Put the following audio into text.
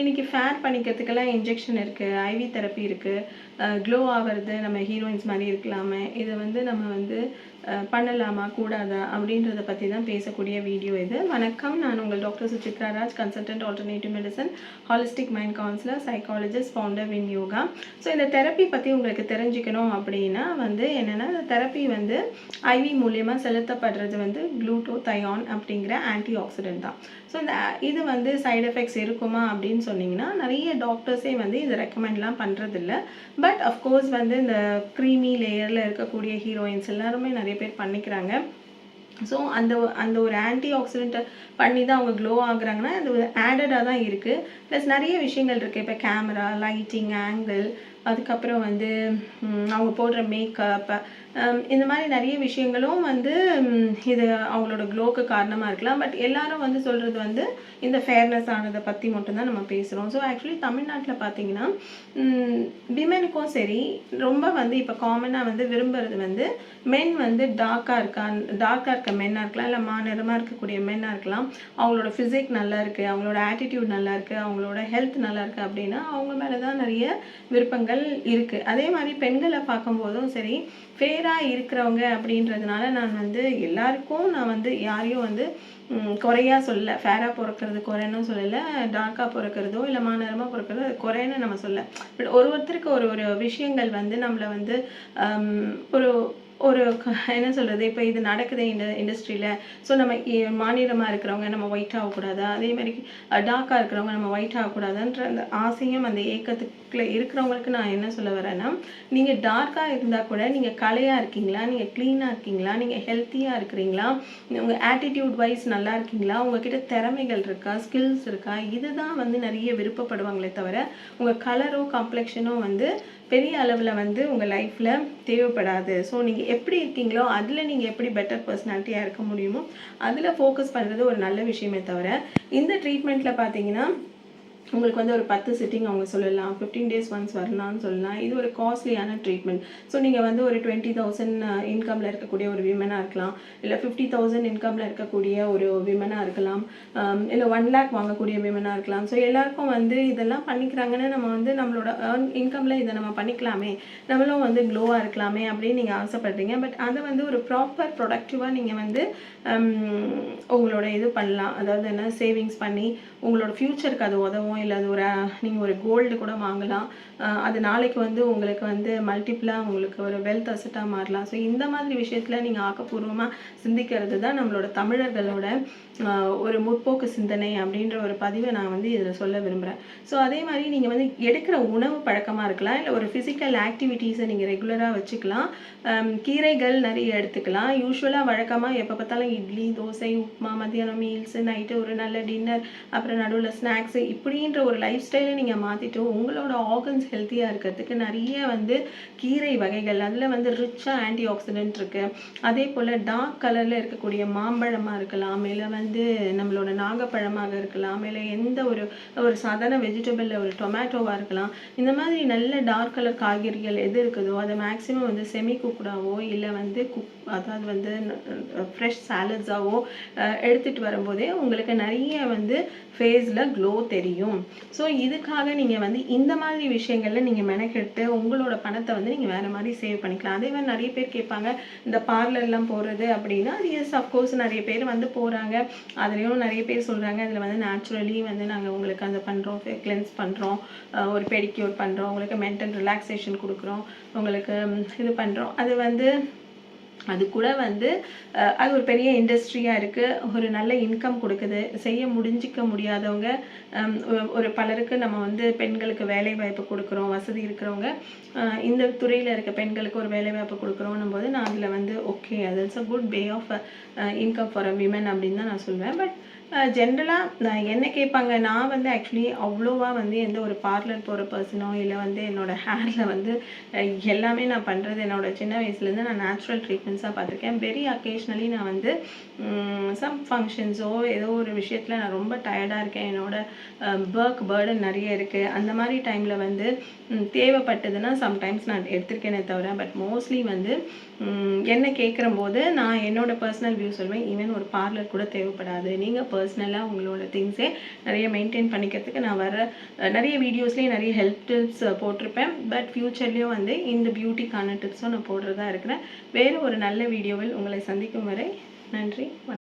இன்றைக்கி ஃபேர் பண்ணிக்கிறதுக்கெல்லாம் இன்ஜெக்ஷன் இருக்குது ஐவி தெரப்பி இருக்குது க்ளோ ஆகிறது நம்ம ஹீரோயின்ஸ் மாதிரி இருக்கலாமே. இதை வந்து நம்ம வந்து பண்ணலாமா கூடாதா அப்படின்றத பற்றி தான் பேசக்கூடிய வீடியோ இது. வணக்கம் நான் உங்கள் doctor Suchitra Raj consultant alternative medicine holistic mind counsellor psychologist founder win yoga so இந்த தெரப்பி பற்றி உங்களுக்கு தெரிஞ்சுக்கணும் அப்படின்னா வந்து என்னென்னா இந்த தெரப்பி வந்து ஐவி மூலியமாக செலுத்தப்படுறது வந்து குளூட்டோதயான் அப்படிங்கிற ஆன்டி ஆக்சிடென்ட் தான். ஸோ இந்த இது வந்து சைடு எஃபெக்ட்ஸ் இருக்குமா அப்படின்னு சொன்னிங்கன்னா நிறைய டாக்டர்ஸே வந்து இதை ரெக்கமெண்ட்லாம் பண்ணுறதில்ல பட் அஃப்கோர்ஸ் வந்து இந்த க்ரீமி லேயரில் இருக்கக்கூடிய ஹீரோயின்ஸ் எல்லாருமே நிறைய பேர் பண்ணிக்கிறாங்க. ஸோ அந்த அந்த ஒரு ஆன்டி ஆக்சிடென்ட்டை பண்ணி தான் அவங்க க்ளோ ஆகுறாங்கன்னா அது ஆடடாக தான் இருக்குது ப்ளஸ் நிறைய விஷயங்கள் இருக்குது இப்போ கேமரா லைட்டிங் ஆங்கிள் அதுக்கப்புறம் வந்து அவங்க போடுற மேக்கப் இந்த மாதிரி நிறைய விஷயங்களும் வந்து இது அவங்களோட க்ளோக்கு காரணமாக இருக்கலாம். பட் எல்லாரும் வந்து சொல்கிறது வந்து இந்த ஃபேர்னஸ் ஆனதை பற்றி மட்டும்தான் நம்ம பேசுகிறோம் ஸோ ஆக்சுவலி தமிழ்நாட்டில் பார்த்தீங்கன்னா விமெனுக்கும் சரி ரொம்ப வந்து இப்போ காமனாக வந்து விரும்புறது வந்து மென் வந்து டார்க்காக இருக்கா டார்க்காக இருக்க மென்னாக இருக்கலாம் இல்லை மாநிறமாக இருக்கக்கூடிய மென்னாக இருக்கலாம். அவங்களோட ஃபிசிக் நல்லா இருக்குது அவங்களோட ஆட்டிடியூட் நல்லா இருக்குது அவங்களோட ஹெல்த் நல்லா இருக்குது அப்படின்னா அவங்க மேலே தான் நிறைய விருப்பங்கள் இருக்குது அதே மாதிரி பெண்களை பார்க்கும்போதும் சரி ஃபேராக இருக்கிறவங்க அப்படின்றதுனால நான் வந்து எல்லாருக்கும் நான் வந்து யாரையும் வந்து குறையா சொல்லல. ஃபேராக பிறக்கிறது குறைன்னு சொல்லலை. டார்க்காக பிறக்கிறதோ இல்லை மாநேரமாக பிறக்கிறதோ அது குறைன்னு நம்ம சொல்ல பட் ஒரு ஒருத்தருக்கு ஒரு ஒரு விஷயங்கள் வந்து நம்மளை வந்து ஒரு ஒரு என்ன சொல்கிறது இப்போ இது நடக்குது இந்த இண்டஸ்ட்ரியில் ஸோ நம்ம மாநிலமாக இருக்கிறவங்க நம்ம ஒயிட் ஆகக்கூடாதா? அதே மாதிரி டார்க்காக இருக்கிறவங்க நம்ம ஒயிட் ஆகக்கூடாதான்ற அந்த ஆசையும் அந்த ஏக்கத்துக்குள்ளே இருக்கிறவங்களுக்கு நான் என்ன சொல்ல வரேன்னா நீங்கள் டார்க்காக இருந்தால் கூட நீங்கள் கலையாக இருக்கீங்களா? நீங்கள் க்ளீனாக இருக்கீங்களா? நீங்கள் ஹெல்த்தியாக இருக்கிறீங்களா? உங்கள் ஆட்டிடியூட் வைஸ் நல்லா இருக்கீங்களா? உங்ககிட்ட திறமைகள் இருக்கா? ஸ்கில்ஸ் இருக்கா? இதுதான் வந்து நிறைய விருப்பப்படுவாங்களே தவிர உங்கள் கலரோ காம்ப்ளெக்ஷனோ வந்து பெரிய அளவில் வந்து உங்கள் லைஃப்பில் தேவைப்படாது. ஸோ நீங்கள் எப்படி இருக்கீங்களோ அதில் நீங்கள் எப்படி பெட்டர் பர்சனாலிட்டியாக இருக்க முடியுமோ அதில் ஃபோக்கஸ் பண்ணுறது ஒரு நல்ல விஷயமே தவிர இந்த ட்ரீட்மெண்ட்டில் பார்த்தீங்கன்னா உங்களுக்கு வந்து ஒரு பத்து சிட்டிங் அவங்க சொல்லலாம் ஃபிஃப்டீன் டேஸ் ஒன்ஸ் வரலாம்னு சொல்லலாம். இது ஒரு காஸ்ட்லியான ட்ரீட்மெண்ட் ஸோ நீங்கள் வந்து ஒரு டுவெண்ட்டி தௌசண்ட் இன்கமில் இருக்கக்கூடிய ஒரு விமனாக இருக்கலாம். இல்லை ஃபிஃப்டி தௌசண்ட் இன்கமில் இருக்கக்கூடிய ஒரு விமனாக இருக்கலாம். இல்லை ஒன் லேக் வாங்கக்கூடிய விமனாக இருக்கலாம். ஸோ எல்லாருக்கும் வந்து இதெல்லாம் பண்ணிக்கிறாங்கன்னு நம்ம வந்து நம்மளோட ஏர்ன் இன்கமில் இதை நம்ம பண்ணிக்கலாமே. நம்மளும் வந்து க்ளோவாக இருக்கலாமே அப்படின்னு நீங்கள் ஆசைப்படுறீங்க. பட் அதை வந்து ஒரு ப்ராப்பர் ப்ரொடக்டிவாக நீங்கள் வந்து உங்களோட இது பண்ணலாம். அதாவது என்ன சேவிங்ஸ் பண்ணி உங்களோட ஃப்யூச்சருக்கு அது உதவும். இல்லை அது ஒரு நீங்கள் ஒரு கோல்டு கூட வாங்கலாம். அது நாளைக்கு வந்து உங்களுக்கு வந்து மல்டிப்ளாக உங்களுக்கு ஒரு வெல்த் அசட்டாக மாறலாம். ஸோ இந்த மாதிரி விஷயத்தில் நீங்கள் ஆக்கப்பூர்வமாக சிந்திக்கிறது தான் நம்மளோட தமிழர்களோட ஒரு முற்போக்கு சிந்தனை அப்படின்ற ஒரு பதிவை நான் வந்து இதில் சொல்ல விரும்புகிறேன் ஸோ அதே மாதிரி நீங்கள் வந்து எடுக்கிற உணவு பழக்கமாக இருக்கலாம் இல்லை ஒரு ஃபிசிக்கல் ஆக்டிவிட்டீஸை நீங்கள் ரெகுலராக வச்சுக்கலாம். கீரைகள் நிறைய எடுத்துக்கலாம். யூஸ்வலாக வழக்கமாக எப்போ பார்த்தாலும் இட்லி தோசை உப்புமா மத்தியானம் மீல்ஸு நைட்டு ஒரு நல்ல டின்னர் அப்புறம் நடுவில் ஸ்நாக்ஸு அப்படின்ற ஒரு லைஃப் ஸ்டைலை நீங்கள் மாற்றிட்டு உங்களோட ஆர்கன்ஸ் ஹெல்த்தியாக இருக்கிறதுக்கு நிறைய வந்து கீரை வகைகள் அதில் வந்து ரிச்சாக ஆன்டி ஆக்சிடென்ட் இருக்குது அதே போல் டார்க் கலரில் இருக்கக்கூடிய மாம்பழமாக இருக்கலாம் இல்லை வந்து நம்மளோட நாகப்பழமாக இருக்கலாம் இல்லை எந்த ஒரு ஒரு சாதாரண வெஜிடபிளில் ஒரு டொமேட்டோவாக இருக்கலாம். இந்த மாதிரி நல்ல டார்க் கலர் காய்கறிகள் எது இருக்குதோ அதை மேக்ஸிமம் வந்து செமி குக்குடாவோ இல்லை வந்து குக் அதாவது வந்து ஃப்ரெஷ் சாலட்ஸாவோ எடுத்துகிட்டு வரும்போதே உங்களுக்கு நிறைய வந்து ஃபேஸில் க்ளோ தெரியும். ஸோ இதுக்காக நீங்கள் வந்து இந்த மாதிரி விஷயங்களில் நீங்கள் மெனக்கெட்டு உங்களோட பணத்தை வந்து நீங்கள் வேறு மாதிரி சேவ் பண்ணிக்கலாம். அதே மாதிரி நிறைய பேர் கேட்பாங்க இந்த பார்லர்லாம் போகிறது அப்படின்னா அது எஸ் அஃப்கோர்ஸ் நிறைய பேர் வந்து போகிறாங்க அதுலேயும் நிறைய பேர் சொல்கிறாங்க அதில் வந்து நேச்சுரலி வந்து நாங்கள் உங்களுக்கு அந்த பண்ணுறோம் கிளென்ஸ் பண்ணுறோம் ஒரு பெடிக்யூர் பண்ணுறோம் உங்களுக்கு மென்டல் ரிலாக்ஸேஷன் கொடுக்குறோம் உங்களுக்கு இது பண்ணுறோம் அது வந்து அது கூட வந்து அது ஒரு பெரிய இண்டஸ்ட்ரியாக இருக்குது ஒரு நல்ல இன்கம் கொடுக்குது. செய்ய முடிஞ்சிக்க முடியாதவங்க ஒரு- பலருக்கு நம்ம வந்து பெண்களுக்கு வேலை வாய்ப்பு கொடுக்குறோம் வசதி இருக்கிறவங்க இந்த துறையில் இருக்க பெண்களுக்கு ஒரு வேலை வாய்ப்பு கொடுக்குறோன்னும் போது நான் அதில் வந்து ஓகே அது it's a good way of income for a women அப்படின்னு தான் நான் சொல்வேன். பட் ஜென்ரலாக என்ன கேட்பாங்க நான் வந்து ஆக்சுவலி அவ்வளோவா வந்து எந்த ஒரு பார்லர் போகிற பர்சனோ இல்லை வந்து என்னோட ஹேரில் வந்து எல்லாமே நான் பண்ணுறது என்னோடய சின்ன வயசுலேருந்து நான் நேச்சுரல் ட்ரீட்மெண்ட்ஸாக பார்த்துருக்கேன். வெரி அக்கேஷ்னலி நான் வந்து சம் ஃபங்க்ஷன்ஸோ ஏதோ ஒரு விஷயத்தில் நான் ரொம்ப டயர்டாக இருக்கேன். என்னோடய ஒர்க் பேர்டன் நிறைய இருக்குது அந்த மாதிரி டைமில் வந்து தேவைப்பட்டதுன்னா சம்டைம்ஸ் நான் எடுத்திருக்கேனே தவிர பட் மோஸ்ட்லி வந்து என்ன கேட்குற போது நான் என்னோடய பர்சனல் வியூ சொல்வேன். ஈவன் ஒரு பார்லர் கூட தேவைப்படாது. நீங்கள் பர்சனலாக உங்களோட திங்ஸே நிறைய மெயின்டைன் பண்ணிக்கிறதுக்கு நான் வர நிறைய வீடியோஸ்லேயும் நிறைய ஹெல்ப் டிப்ஸ் போட்டிருப்பேன். பட் ஃப்யூச்சர்லேயும் வந்து இந்த பியூட்டிக்கான டிப்ஸும் நான் போடுறதா இருக்கிறேன். வேறு ஒரு நல்ல வீடியோவில் உங்களை சந்திக்கும் வரை நன்றி. வணக்கம்